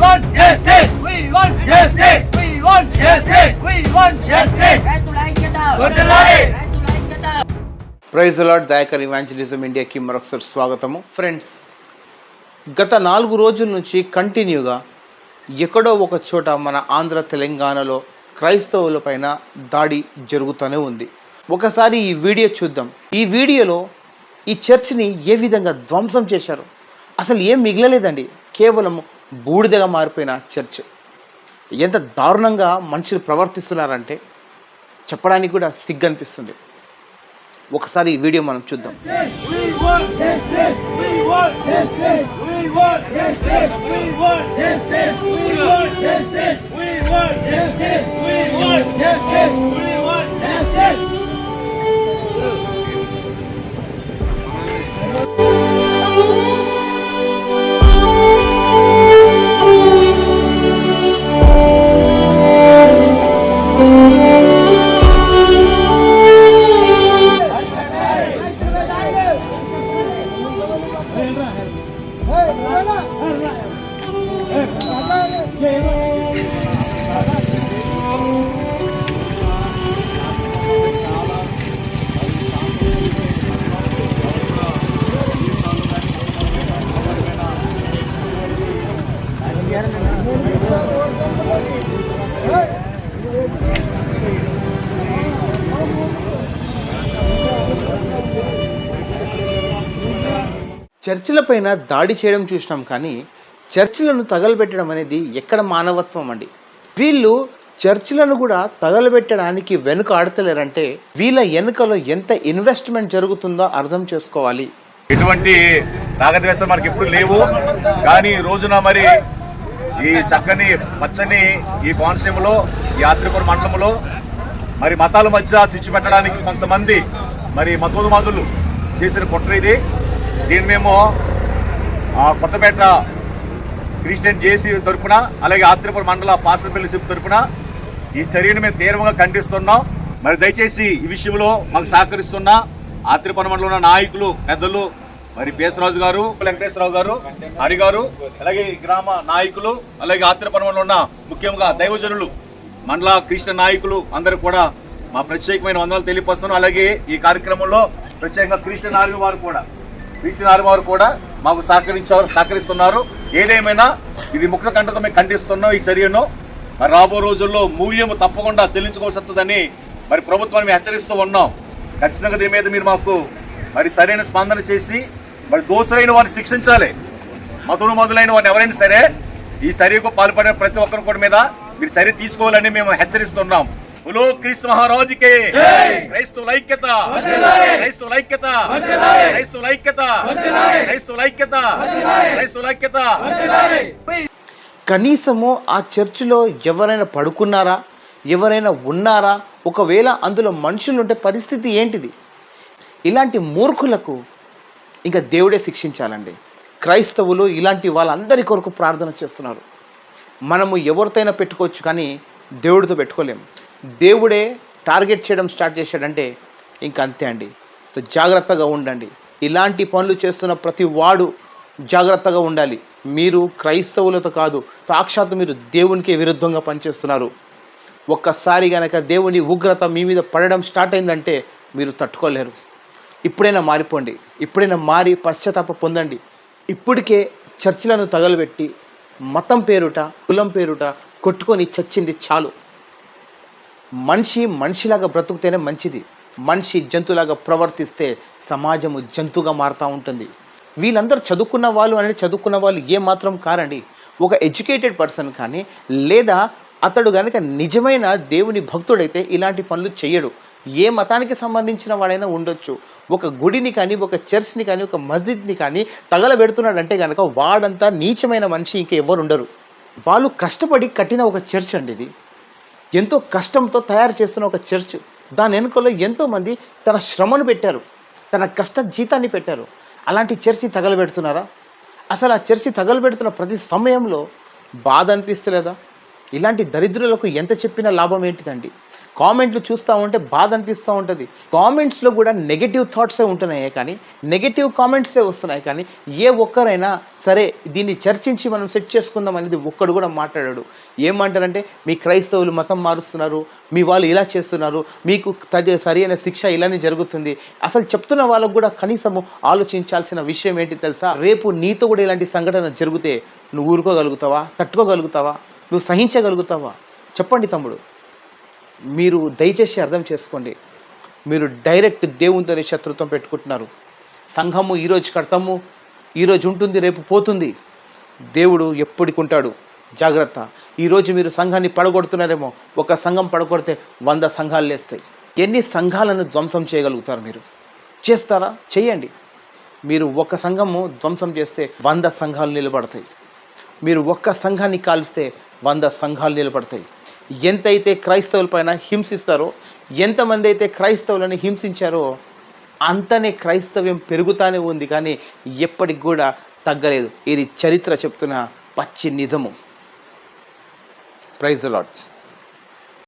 want justice. We want justice. We want justice. We want justice. వర్ధిల్లాలి. Praise అలాడ్ Dayakar evangelism ఇండియాకి మరొకసారి స్వాగతము friends గత నాలుగు రోజుల నుంచి కంటిన్యూగా ఎక్కడో ఒక చోట మన ఆంధ్ర తెలంగాణలో క్రైస్తవుల పైన దాడి జరుగుతూనే ఉంది ఒకసారి ఈ వీడియో చూద్దాం ఈ వీడియోలో ఈ చర్చ్ని ఏ విధంగా ధ్వంసం చేశారు అసలు ఏం మిగలలేదండి కేవలం బూడిదగా మారిపోయిన చర్చ్. ఎంత దారుణంగా మనుషులు ప్రవర్తిస్తున్నారంటే చెప్పడానికి కూడా సిగ్గు అనిపిస్తుంది ఒకసారి ఈ వీడియో మనం చూద్దాం. We want justice. We want justice. చర్చిల పైన దాడి చేయడం చూసినాం కానీ చర్చిలను తగలబెట్టడం అనేది ఎక్కడ మానవత్వం అండి? వీళ్ళు చర్చిలను కూడా తగలబెట్టడానికి వెనుక ఆడతలేరంటే వీళ్ళ వెనుకలో ఎంత ఇన్వెస్ట్మెంట్ జరుగుతుందో అర్థం చేసుకోవాలి. ఎటువంటి రాగద్వేషం మనకి ఇప్పుడు లేవు. కానీ రోజున మరి ఈ చక్కని పచ్చని ఈ కోనసీమలో ఈ ఆత్రిపుర మండలంలో మరి మతాల మధ్య చిచ్చు పెట్టడానికి కొంతమంది మరి మతోన్మాదులు చేసిన కుట్ర ఇది. దీన్ని మేము కొత్తపేట క్రిస్టియన్ జేసీ తరపున అలాగే ఆత్రిపురం మండల పాసపల్లి సిప్ తరపున ఈ చర్యను మేము తీవ్రంగా ఖండిస్తున్నాం. మరి దయచేసి ఈ విషయంలో మాకు సహకరిస్తున్న ఆత్రిపురం మండలంలో ఉన్న నాయకులు పెద్దలు మరి పేసరాజు గారు వెంకటేశ్వరరావు గారు హరి గారు అలాగే ఈ గ్రామ నాయకులు అలాగే ఆత్రిపుర మండలంలో ఉన్న ముఖ్యంగా దైవజనులు మండల కృష్ణ నాయకులు అందరూ కూడా మా ప్రత్యేకమైన వందలు తెలియపరుస్తున్నాం. అలాగే ఈ కార్యక్రమంలో ప్రత్యేకంగా కృష్ణ నాయకులు వారు కూడా. క్రిస్టియన్ ఆర్మీ వారు కూడా మాకు సహకరించారు సహకరిస్తున్నారు. ఏదేమైనా ఇది ముక్త కంటతో మేము ఖండిస్తున్నాం ఈ చర్యను. మరి రాబో రోజుల్లో మూల్యం తప్పకుండా చెల్లించుకోవాల్సి వస్తుందని మరి ప్రభుత్వాన్ని మేము హెచ్చరిస్తూ ఉన్నాం. ఖచ్చితంగా దీని మీద మీరు మాకు మరి సరైన స్పందన చేసి మరి దోషులైన వారిని శిక్షించాలి. మతులు మొదలైన వారిని ఎవరైనా సరే ఈ చర్యకు పాల్పడే ప్రతి ఒక్కరి కూడా మీద మీరు చర్య తీసుకోవాలని మేము హెచ్చరిస్తున్నాం. ఉలో క్రీస్తు మహారాజుకే. క్రైస్తవుల ఐక్యత క్రైస్తవుల ఐక్యత క్రైస్తవుల ఐక్యత క్రైస్తవుల ఐక్యత క్రైస్తవుల ఐక్యత కనీసము ఆ చర్చిలో ఎవరైనా పడుకున్నారా? ఎవరైనా ఉన్నారా? ఒకవేళ అందులో మనుషులు ఉంటే పరిస్థితి ఏంటిది? ఇలాంటి మూర్ఖులకు ఇంకా దేవుడే శిక్షించాలండి. క్రైస్తవులు ఇలాంటి వాళ్ళందరి కొరకు ప్రార్థన చేస్తున్నారు. మనము ఎవరితోనైనా పెట్టుకోవచ్చు కానీ దేవుడితో పెట్టుకోలేము. దేవుడే టార్గెట్ చేయడం స్టార్ట్ చేశాడంటే ఇంకా అంతే అండి. సో జాగ్రత్తగా ఉండండి. ఇలాంటి పనులు చేస్తున్న ప్రతి వాడు జాగ్రత్తగా ఉండాలి. మీరు క్రైస్తవులతో కాదు సాక్షాత్తు మీరు దేవునికి విరుద్ధంగా పనిచేస్తున్నారు. ఒక్కసారి కనుక దేవుని ఉగ్రత మీ మీద పడడం స్టార్ట్ అయిందంటే మీరు తట్టుకోలేరు. ఇప్పుడైనా మారిపోండి. ఇప్పుడైనా మారి పశ్చాత్తాప పొందండి. ఇప్పటికే చర్చిలను తగలబెట్టి మతం పేరుట కులం పేరుట కొట్టుకొని చచ్చింది చాలు. మనిషి మనిషిలాగా బ్రతుకుతేనే మంచిది. మనిషి జంతువులాగా ప్రవర్తిస్తే సమాజము జంతువుగా మారుతూ ఉంటుంది. వీళ్ళందరూ చదువుకున్న వాళ్ళు అనేది చదువుకున్న వాళ్ళు ఏ మాత్రం కారండి. ఒక ఎడ్యుకేటెడ్ పర్సన్ కానీ లేదా అతడు కనుక నిజమైన దేవుని భక్తుడైతే ఇలాంటి పనులు చేయడు ఏ మతానికి సంబంధించిన వాడైనా ఉండొచ్చు. ఒక గుడిని కానీ ఒక చర్చ్ని కానీ ఒక మస్జిద్ని కానీ తగలబెడుతున్నాడంటే కనుక వాడంతా నీచమైన మనిషి ఇంకా ఎవరు ఉండరు. వాళ్ళు కష్టపడి కట్టిన ఒక చర్చ్ అండి ఇది. ఎంతో కష్టంతో తయారు చేస్తున్న ఒక చర్చ్. దాని వెనుకలో ఎంతోమంది తన శ్రమను పెట్టారు. తన కష్ట జీతాన్ని పెట్టారు. అలాంటి చర్చి తగలబెడుతున్నారా? అసలు ఆ చర్చి తగలబెడుతున్న ప్రతి సమయంలో బాధ అనిపిస్తలేదా? ఇలాంటి దరిద్రులకు ఎంత చెప్పినా లాభం ఏంటిదండి? కామెంట్లు చూస్తూ ఉంటే బాధ అనిపిస్తూ ఉంటుంది. కామెంట్స్లో కూడా నెగటివ్ థాట్సే ఉంటున్నాయి కానీ నెగిటివ్ కామెంట్సే వస్తున్నాయి కానీ ఏ ఒక్కరైనా సరే దీన్ని చర్చించి మనం సెట్ చేసుకుందాం అనేది ఒక్కడు కూడా మాట్లాడాడు. ఏమంటారంటే మీ క్రైస్తవులు మతం మారుస్తున్నారు మీ వాళ్ళు ఇలా చేస్తున్నారు మీకు సరి అయిన శిక్ష ఇలానే జరుగుతుంది. అసలు చెప్తున్న వాళ్ళకు కూడా కనీసము ఆలోచించాల్సిన విషయం ఏంటి తెలుసా? రేపు నీతో కూడా ఇలాంటి సంఘటన జరిగితే నువ్వు ఊరుకోగలుగుతావా? తట్టుకోగలుగుతావా? నువ్వు సహించగలుగుతావా? చెప్పండి తమ్ముడు. మీరు దయచేసి అర్థం చేసుకోండి. మీరు డైరెక్ట్ దేవునితోనే శత్రుత్వం పెట్టుకుంటున్నారు. సంఘము ఈరోజు కడతాము ఈరోజు ఉంటుంది రేపు పోతుంది. దేవుడు ఎప్పటికుంటాడు జాగ్రత్త. ఈరోజు మీరు సంఘాన్ని పడగొడుతున్నారేమో ఒక సంఘం పడగొడితే వంద సంఘాలు లేస్తాయి. ఎన్ని సంఘాలను ధ్వంసం చేయగలుగుతారు మీరు? చేస్తారా? చేయండి. మీరు ఒక సంఘము ధ్వంసం చేస్తే వంద సంఘాలు నిలబడతాయి. మీరు ఒక్క సంఘాన్ని కాల్స్తే వంద సంఘాలు నిలబడతాయి. ఎంతైతే క్రైస్తవుల పైన హింసిస్తారో ఎంతమంది అయితే క్రైస్తవులను హింసించారో అంతనే క్రైస్తవ్యం పెరుగుతానే ఉంది కానీ ఎప్పటికి కూడా తగ్గలేదు. ఇది చరిత్ర చెప్తున్న పచ్చి నిజము. Praise lot